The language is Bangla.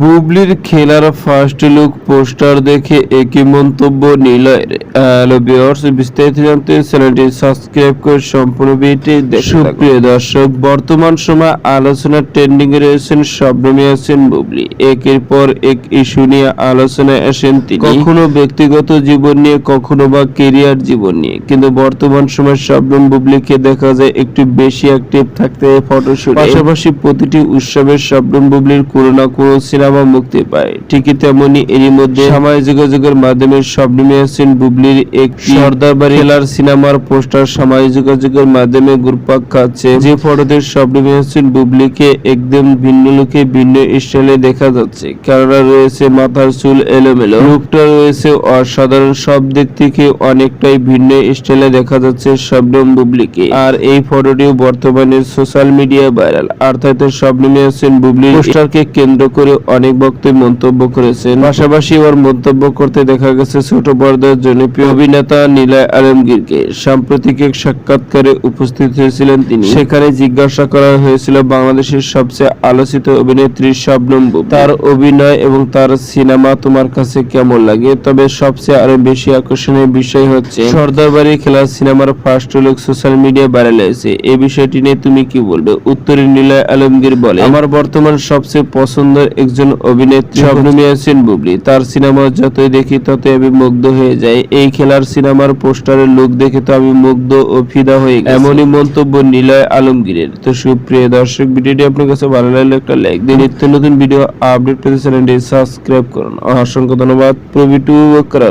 বুবলির খেলার ফার্স্ট লুক পোস্টার দেখে একই মন্তব্য নিলয়ের হ্যালো ভিউয়ার্স বিস্তারিত জানতে চ্যানেলটি সাবস্ক্রাইব করে সম্পূর্ণ ভিডিওটি দেখুন সুপ্রিয় দর্শক বর্তমান সময় আলোচনা ট্রেন্ডিং এ রয়েছেন শবনমী আছেন বুবলি। একের পর এক ইস্যু নিয়ে আলোচনায় আসেন তিনি। কখনো ব্যক্তিগত জীবন নিয়ে কখনো বা কেরিয়ার জীবন নিয়ে। কিন্তু বর্তমান সময় শবনম বুবলিকে দেখা যায় একটু বেশি অ্যাক্টিভ থাকতে ফটোশুট পাশাপাশি প্রতিটি উৎসবের শবনম বুবলির কোনো না কোনো সিনেমা মুক্তি পায়। ঠিকই তেমনি এরই মধ্যে সামাজিক যোগাযোগের মাধ্যমে শবনমী হাসিন বুবলির এক সর্দার বাড়ি খেলার সিনেমার পোস্টার সামাজিক যোগাযোগের মাধ্যমে ঘুরপাক খাচ্ছে। যে ফটোতে শবনমী হাসিন বুবলিকে একদম ভিন্ন লুকে ভিন্ন স্টাইলে দেখা যাচ্ছে। কেননা রয়েছে মাথার চুল এলোমেলো। লুকটা রয়েছে অসাধারণ। সব দিক থেকে অনেকটাই ভিন্ন স্টাইলে দেখা যাচ্ছে শবনম বুবলিকে। আর এই ফটোটিও বর্তমানে সোশ্যাল মিডিয়ায় ভাইরাল অর্থাৎ শবনমী হাসিন বুবলি পোস্টারকে কেন্দ্র করে অনেক বক্তব্য মন্তব্য করেছেন। পাশাপাশি ওর মন্তব্য করতে দেখা গেছে ছোট পর্দার জনপ্রিয় অভিনেতা নীলয় আলমগীরকে। সাম্প্রতিক এক সাক্ষাৎকারে উপস্থিত হয়েছিলেন তিনি। সেখানে জিজ্ঞাসা করা হয়েছিল বাংলাদেশের সবচেয়ে আলোচিত অভিনেত্রী শবনম তার অভিনয় এবং তার সিনেমা তোমার কাছে কেমন লাগে? তবে সবচেয়ে আরও বেশি আকর্ষণীয় বিষয় হচ্ছে সর্দার বাড়ি খেলার সিনেমার first look social media viral হয়েছে। এই বিষয়টি নিয়ে তুমি কি বলবে? উত্তরে নীলয় আলমগীর বলে, আমার বর্তমান সবচেয়ে পছন্দের একজন অভিনেত্রী শবনম ইয়াসিন বুবলি। তার সিনেমা যতই দেখি ততই আমি মুগ্ধ হয়ে যাই। এই খেলার সিনেমার পোস্টারের লুক দেখে তো আমি মুগ্ধ ও ফিদা হয়ে গেছি। এমনই মন্তব্য নিলয় আলমগীরের। তো সুপ্রিয় দর্শক ভিডিওটি আপনার কাছে ভালো লাগলে একটা লাইক দিন নিত্য নতুন ভিডিও আপডেট পেতে চ্যানেলটি সাবস্ক্রাইব করুন। অসংখ্য ধন্যবাদ। প্রবি টু